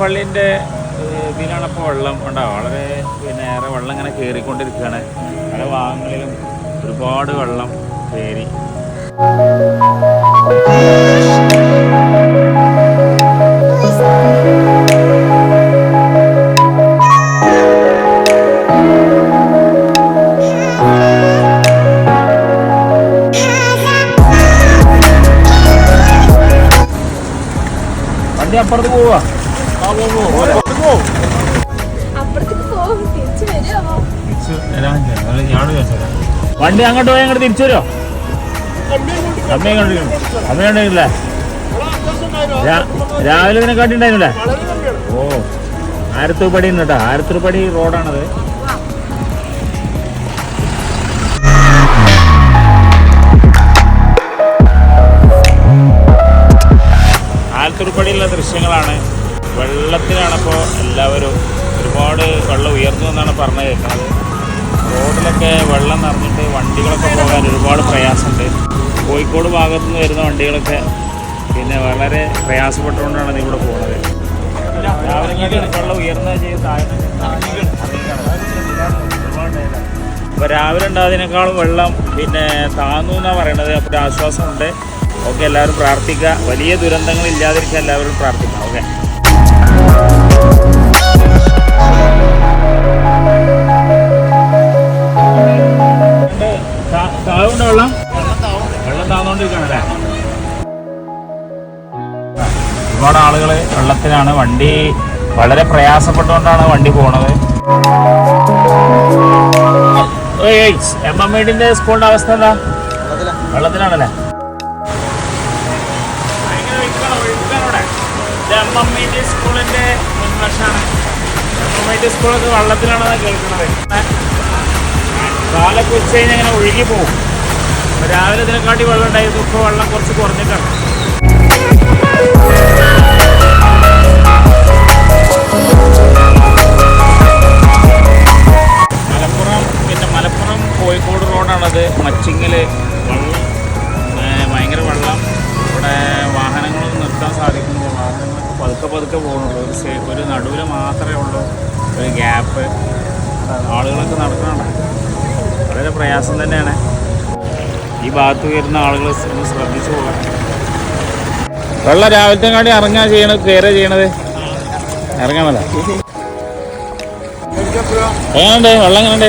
പള്ളിന്റെ ഇതിലാണ് ഇപ്പോൾ വെള്ളം ഉണ്ടാവുക വളരെ പിന്നെ ഏറെ വെള്ളം ഇങ്ങനെ കയറിക്കൊണ്ടിരിക്കുകയാണ് പല ഭാഗങ്ങളിലും ഒരുപാട് വെള്ളം കയറി അപ്പുറത്ത് പോവാ. വണ്ടി അങ്ങോട്ട് പോയി അങ്ങോട്ട് തിരിച്ചു വരുമോ അമ്മയും കണ്ടില്ല അമ്മയും കണ്ടില്ലേ രാവിലെ ഇതിനെ കാട്ടിണ്ടായിരുന്നില്ലേ ഓ ആയിരത്തുപടി കേട്ടോ. ആയിരത്തുപടി റോഡാണത്. ആലത്തുരുപ്പടിയിലുള്ള ദൃശ്യങ്ങളാണ് വെള്ളത്തിലാണിപ്പോൾ എല്ലാവരും ഒരുപാട് വെള്ളം ഉയർന്നു എന്നാണ് പറഞ്ഞു കേൾക്കുന്നത് റോഡിലൊക്കെ വെള്ളം നിറഞ്ഞിട്ട് വണ്ടികളൊക്കെ പോകാൻ ഒരുപാട് പ്രയാസമുണ്ട്. കോഴിക്കോട് ഭാഗത്തു നിന്ന് വരുന്ന വണ്ടികളൊക്കെ പിന്നെ വളരെ പ്രയാസപ്പെട്ടുകൊണ്ടാണ് ഇവിടെ പോകുന്നത് വെള്ളം ഉയർന്ന അപ്പോൾ രാവിലെ ഉണ്ടായതിനേക്കാളും വെള്ളം പിന്നെ താന്നു എന്നാണ് പറയണത്. അപ്പോൾ ഒരു ആശ്വാസമുണ്ട്. ഓക്കെ എല്ലാവരും പ്രാർത്ഥിക്കുക. വലിയ ദുരന്തങ്ങൾ ഇല്ലാതിരിക്കാൻ എല്ലാവരും പ്രാർത്ഥിക്കുക ഓക്കെ? ഒരുപാട് ആളുകൾ വെള്ളത്തിലാണ്. വണ്ടി വളരെ പ്രയാസപ്പെട്ടുകൊണ്ടാണ് വണ്ടി പോണത്. എം എം വീടിന്റെ സ്കൂളിന്റെ അവസ്ഥ എന്താ? വെള്ളത്തിലാണല്ലേ? എം സ്കൂളിന്റെ മുൻവശമാണ് എം എം ഇ സ്കൂളൊക്കെ വെള്ളത്തിലാണെന്ന് കേൾക്കുന്നത് കാലൊക്കെ ഉച്ച കഴിഞ്ഞ് ഒഴുകി പോകും രാവിലെ ഇതിനെക്കാട്ടി വെള്ളം ഉണ്ടായിരുന്നു. ഇപ്പോൾ വെള്ളം കുറച്ച് കുറഞ്ഞിട്ടാണ്. കോഴിക്കോട് മച്ചിങ്ങിൽ വെള്ളം ഭയങ്കര വെള്ളം. ഇവിടെ വാഹനങ്ങളൊന്നും നിർത്താൻ സാധിക്കുന്നില്ല. വാഹനങ്ങളൊക്കെ പതുക്കെ പതുക്കെ പോകുന്നുള്ളൂ ഒരു സേ ഒരു നടുവിൽ മാത്രമേ ഉള്ളൂ. ഒരു ഗ്യാപ്പ്. ആളുകളൊക്കെ നടക്കണം വളരെ പ്രയാസം തന്നെയാണ്. ഈ ഭാഗത്ത് വരുന്ന ആളുകൾ ശ്രദ്ധിച്ചു പോകാം വെള്ളം രാവിലത്തെ കാട്ടി ഇറങ്ങാൻ ചെയ്യണത് കയറുക ചെയ്യണത്? ഇറങ്ങണല്ലോ എങ്ങനെയുണ്ട്? വെള്ളം എങ്ങനെയുണ്ട്?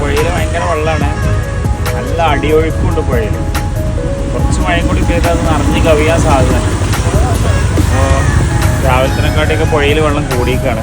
പുഴ ഭയങ്കര വെള്ളാട്ടോ. നല്ല അടിയൊഴുക്കുണ്ട് പുഴയിൽ കുറച്ച് മഴയും കൂടി പെയ്താൽ അത് നിറഞ്ഞ് കവിയാൻ സാധ്യത അപ്പോൾ രാവിലത്തിനെക്കാട്ടിയൊക്കെ പുഴയിൽ വെള്ളം കൂടിയേക്കാണ്.